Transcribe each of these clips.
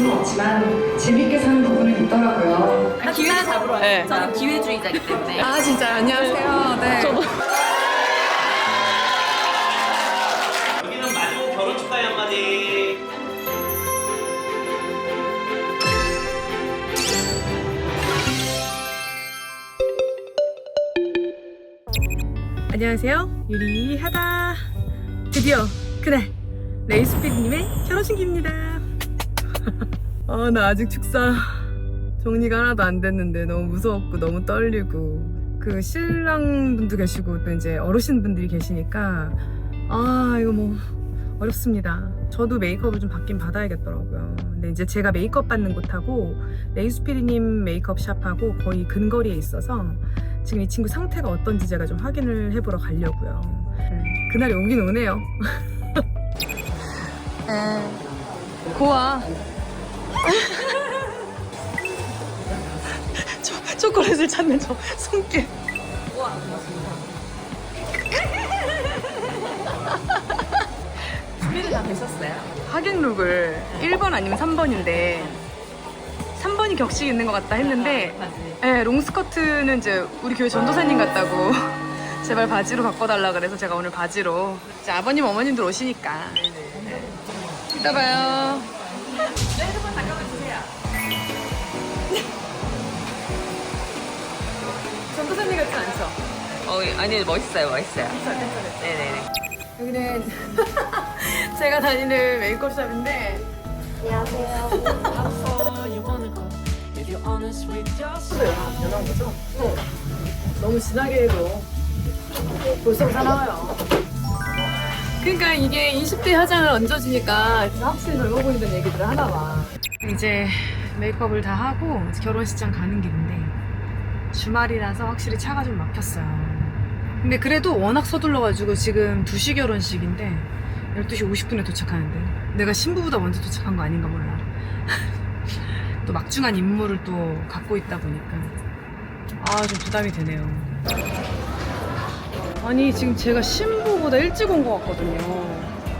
수는 없지만 재밌게 사는 부분은 있더라고요. 기회를 잡으러 와요. 네. 저는 기회주의자이기 때문에. 아 진짜 안녕하세요. 네. 저도 여기는 마지막 결혼 축하의 한마디. 안녕하세요. 유리하다. 드디어 그날 레이스피디님의 결혼식입니다. 아 나 아직 축사 정리가 하나도 안 됐는데 너무 무서웠고 너무 떨리고 그 신랑 분도 계시고 또 이제 어르신 분들이 계시니까 아 이거 뭐 어렵습니다. 저도 메이크업을 좀 받긴 받아야겠더라고요. 근데 이제 제가 메이크업 받는 곳하고 레이스피디님 메이크업 샵하고 거의 근거리에 있어서 지금 이 친구 상태가 어떤지 제가 좀 확인을 해보러 가려고요. 네, 그날이 오긴 오네요. 네, 고와. 초, 초콜릿을 찾는 저 손길. 준비를 다 되셨어요? 하객룩을 1번 아니면 3번인데 3번이 격식 있는 것 같다 했는데 네, 롱스커트는 이제 우리 교회 전도사님 같다고 제발 바지로 바꿔달라 그래서 제가 오늘 바지로 이제 아버님 어머님들 오시니까 네. 이따 봐요 전도사님 같진 않죠? 어, 아니 멋있어요, 멋있어요. 네네네. 여기는 제가 다니는 메이크업샵인데 변한 거죠? 어. 너무 진하게 해도 벌써부터 나와요. 그러니까 이게 20대 화장을 얹어주니까 확실히 젊어 보인다는 얘기들을 하나 봐. 이제 메이크업을 다 하고 이제 결혼식장 가는 길인데 주말이라서 확실히 차가 좀 막혔어요. 근데 그래도 워낙 서둘러가지고 지금 2시 결혼식인데 12시 50분에 도착하는데 내가 신부보다 먼저 도착한 거 아닌가 몰라. 또 막중한 임무를 또 갖고 있다 보니까 아 좀 부담이 되네요. 아니 지금 제가 신부보다 일찍 온 것 같거든요.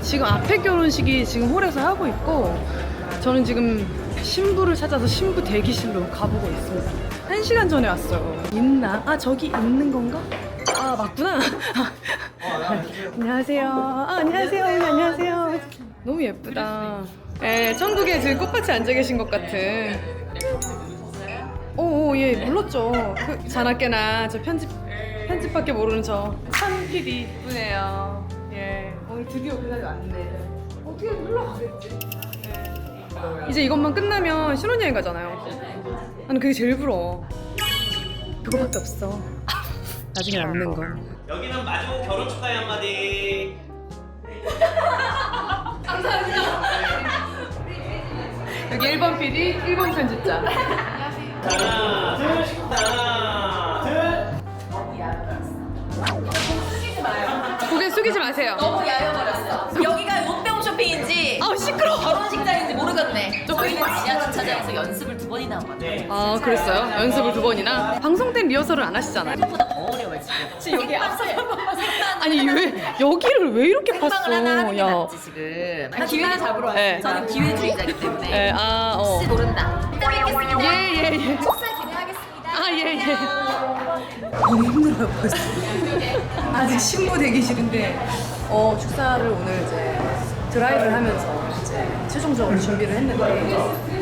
지금 앞에 결혼식이 지금 홀에서 하고 있고 저는 지금 신부를 찾아서 신부 대기실로 가보고 있습니다. 한 시간 전에 왔어요. 있나? 아 저기 있는 건가? 아 맞구나. 안녕하세요. 아, 안녕하세요. 어머니, 안녕하세요. 너무 예쁘다. 예, 천국에 지금 꽃밭에 앉아 계신 것 같은. 오, 오, 예, 몰랐죠. 그, 자나깨나 저 편집 편집밖에 모르는 저천 PD 이쁘네요. 예, 오늘 드디어 그날이 왔네. 어떻게 흘러가겠지? 예. 이제 이것만 끝나면 신혼여행 가잖아요. 나는 그게 제일 부러워. 그거밖에 없어. 나중에 남는 거. 여기는 마지막 결혼 축하의 한마디. 여기 1번 PD, 1번 편집자. 하나, 둘, 하나, 둘. 고개 숙이지 마세요. 아 그랬어요? 연습을 두 번이나? 방송 땐 리허설을 안 하시잖아요. 생각보다 더 어려워요 지금. 지금 여기 앞서 아니 왜 여기를 왜 이렇게 팠어? 생방을 하나 하는 게 야. 낫지 지금. 기회를 잡으러 왔어요. 네. 저는 기회주의자이기 때문에. 예, 아 어. 혹시 모른다. 이따 뵙겠습니다. 예 예 예. 축사 기대하겠습니다. 아 예 예. 너무 힘들어요 벌써. 아직 신부 대기실인데 어 축사를 오늘 이제 드라이브를 하면서 이제 최종적으로 준비를 했는데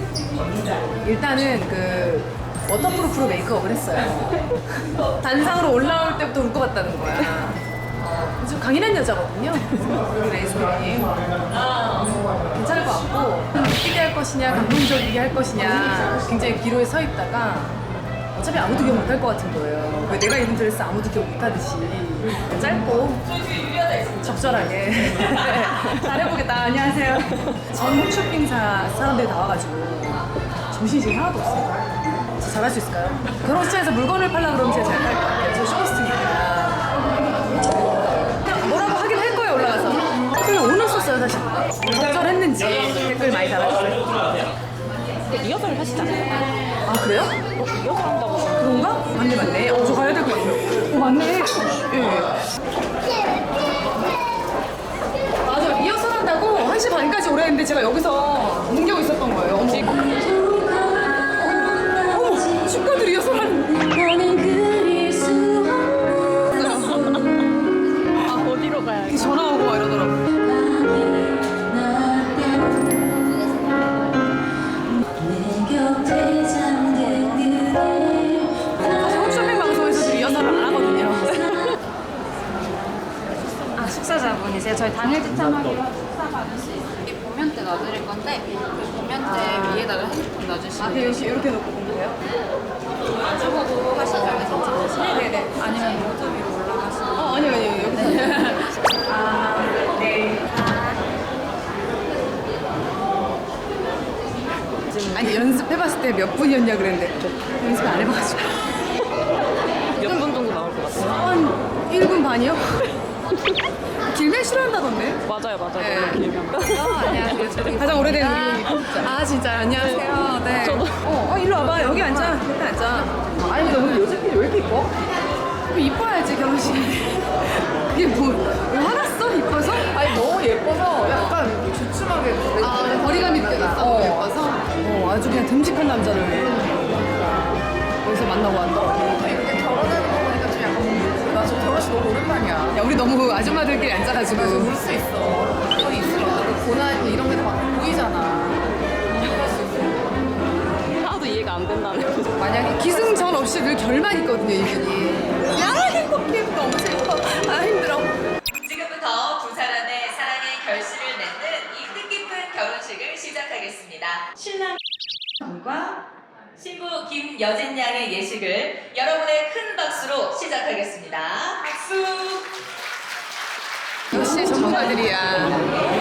일단은 그 워터프루프로 메이크업을 했어요. 단상으로 올라올 때부터 울 것 같다는 거야. 어, 좀 강인한 여자거든요. 우리 레이스님. 괜찮을 것 같고 웃기게 할 것이냐 감동적이게 할 것이냐 굉장히 기로에 서 있다가 어차피 아무도 기억 못할 것 같은 거예요. 왜 내가 입은 드레스 아무도 기억 못하듯이 짧고 적절하게 잘해보겠다. 안녕하세요. 전 쇼핑사 사람들이 다 와가지고 정신이 지금 하나도 없어요. 저 잘할 수 있을까요? 결혼식장에서 물건을 팔라 그러면 제가 잘할 것 같아요. 저 쇼호스트니까. 뭐라고 하긴 할 거예요 올라가서. 그냥 오늘 썼어요 사실. 적절했는지 댓글 많이 달아주세요. 리허설을 하시잖아요. 아 그래요? 리허설 한다고. 그런가? 맞네 맞네. 어, 저 가야 될 것 같아요. 어 맞네. 예. 축 공부해요? 네네 아니면 올라가시면. 어 아니요 아니요 여기서 아네. 아니 연습해봤을 때 몇 분이었냐 그랬는데 연습 안 해봐가지고. 몇 분 정도 나올 것 같아요? 한 1분 반이요? 길면 싫어한다던데? 맞아요 맞아요. 네. 너무 길면. 안녕하세요. 저기 가장 오래된 미국이죠 아 진짜 안녕하세요 네. 어, 어 일로 와봐. 여기 앉아. 일단 앉아. 아니 근데 오늘 여자끼리 왜 이렇게 이뻐? 그 이뻐야지 결혼식 이게 뭐 왜 화났어? 이뻐서? 아니 너무 예뻐서 약간 주춤하게 아 거리감이 느껴졌어. 어. 예뻐서? 어 아주 그냥 듬직한 남자를 여기서 만나고 왔다. 이렇게 결혼하는 거 보니까 좀 약간 나 지금 결혼식 너무 오랜만이야. 야 우리 너무 아줌마들끼리 앉아가지고. 울수 있어. 거의 그 고난 이런 게막 보이 없이 늘 결만 있거든요 이분이 야 행복해 너무 슬퍼 아 힘들어 지금부터 두 사람의 사랑의 결실을 맺는 이 뜻깊은 결혼식을 시작하겠습니다. 신랑 과 신부 김여진 양의 예식을 여러분의 큰 박수로 시작하겠습니다. 박수! 역시 전문가들이야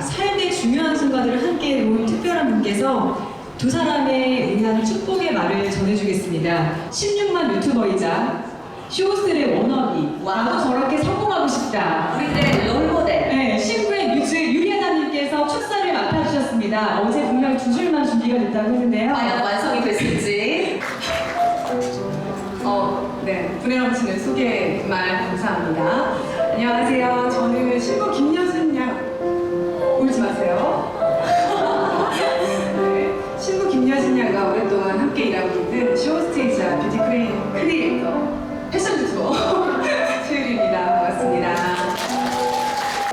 삶의 중요한 순간들을 함께 모은 특별한 분께서 두 사람에 의한 축복의 말을 전해주겠습니다. 16만 유튜버이자 쇼호스트의 워너비. 나도 저렇게 성공하고 싶다. 우리들의 롤모델. 네, 신부의 뮤즈 유리아나님께서 축사를 맡아주셨습니다. 어제 분명 두 줄만 준비가 됐다고 했는데요. 과연 완성이 됐을지. 어, 네. 분해 넘치는 소개 말 감사합니다. 안녕하세요. 저는 신부 양. 마세요. 네. 신부 김여진 양과 오랫동안 함께 일하고 있는 쇼스테이지와 뷰티 크리에이터, 패션 유튜버 최유리입니다. 반갑습니다.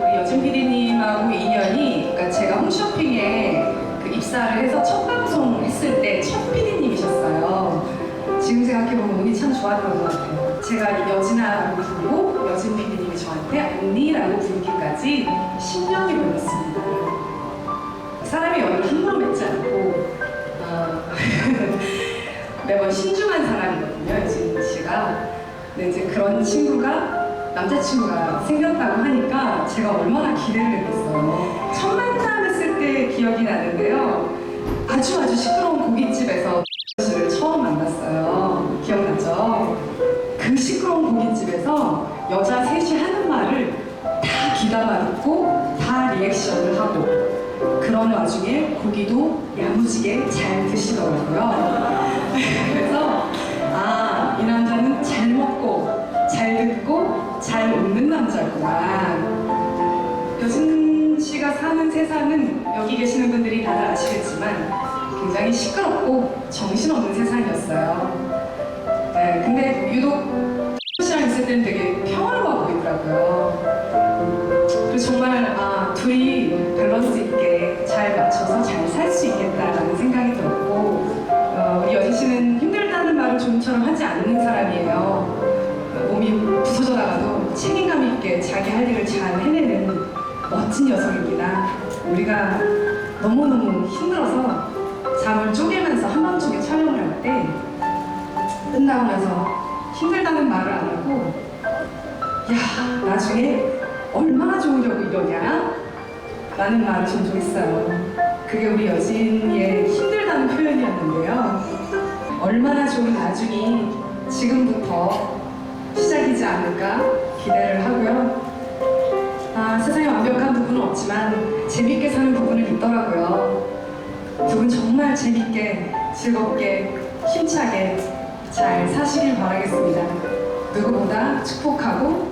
우리 여진 PD님하고 인연이 그러니까 제가 홈쇼핑에 그 입사를 해서 첫 방송 했을 때 첫 PD님이셨어요. 지금 생각해보면 운이 참 좋았던 것 같아요. 제가 여진아라고 부르고 여진 PD님이 저한테 언니라고 부르기까지 10년이 걸렸습니다. 사람이 연을 함부로 맺지 않고 어, 매번 신중한 사람이거든요, 여진 씨가. 근데 이제 그런 친구가 남자친구가 생겼다고 하니까 제가 얼마나 기대를 했겠어요. 첫 만남했을 때 기억이 나는데요. 아주 아주 시끄러운 고깃집에서 씨를 처음 만났어요. 기억나죠? 그 시끄러운 고깃집에서 여자 셋이 하는 말을 다 귀담아 듣고 다 리액션을 하고 그런 와중에 고기도 야무지게 잘 드시더라고요. 그래서 아, 이 남자는 잘 먹고 잘 듣고 잘 웃는 남자구나. 교진 씨가 사는 세상은 여기 계시는 분들이 다들 아시겠지만 굉장히 시끄럽고 정신없는 세상이었어요. 네, 근데 유독 씨랑 있을 때는 되게 평화로워 보이더라고요. 그래서 정말 아, 둘이 밸런스 잘 맞춰서 잘 살 수 있겠다라는 생각이 들었고 어, 우리 여진 씨는 힘들다는 말을 좀처럼 하지 않는 사람이에요. 어, 몸이 부서져 나가도 책임감 있게 자기 할 일을 잘 해내는 멋진 여성입니다. 우리가 너무너무 힘들어서 잠을 쪼개면서 한밤중에 촬영을 할 때 끝나고 나서 힘들다는 말을 안 하고 야 나중에 얼마나 좋으려고 이러냐 라는 말을 종종 했어요 그게 우리 여진이의 힘들다는 표현이었는데요 얼마나 좋은 나중이 지금부터 시작이지 않을까 기대를 하고요 아, 세상에 완벽한 부분은 없지만 재밌게 사는 부분은 있더라고요 두 분 정말 재밌게 즐겁게 힘차게 잘 사시길 바라겠습니다. 누구보다 축복하고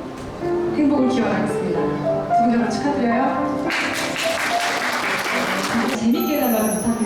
행복을 기원하겠습니다. 두분 정말 축하드려요. 재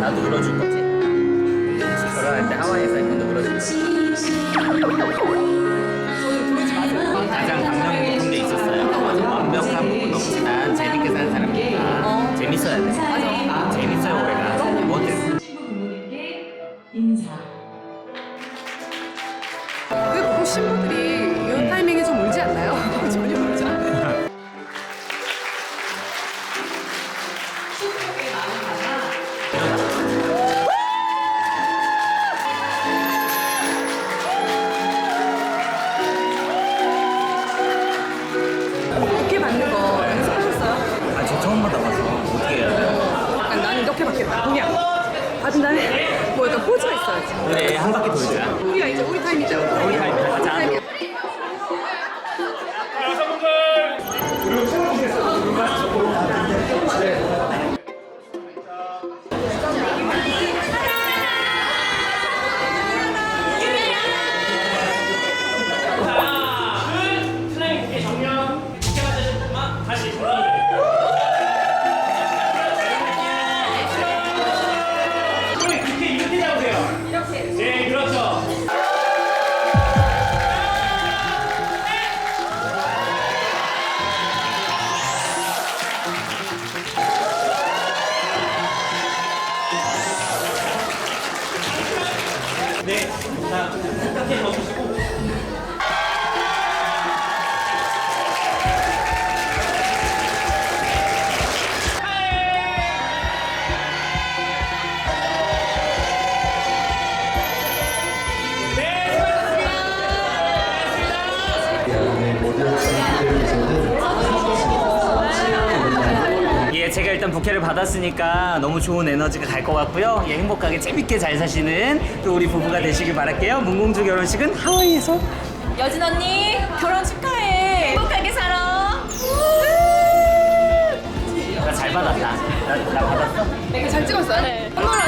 나도 울어줄 거지. 결혼할 때 하와이에서 형도 울어줄 거지. 가장 감명 깊은 게 있었어요. 완벽한 부분 없지만 재밌게 사는 사람이니까 재밌어야 돼. 예, 제가 일단 부케를 받았으니까 너무 좋은 에너지가 갈 것 같고요. 예, 행복하게 재밌게 잘 사시는 또 우리 부부가 되시길 바랄게요. 문공주 결혼식은 하와이에서 여진 언니 결혼 축하해. 행복하게 살아. 나 잘 받았다. 나, 나 받았어? 잘 찍었어요? 네. 선물로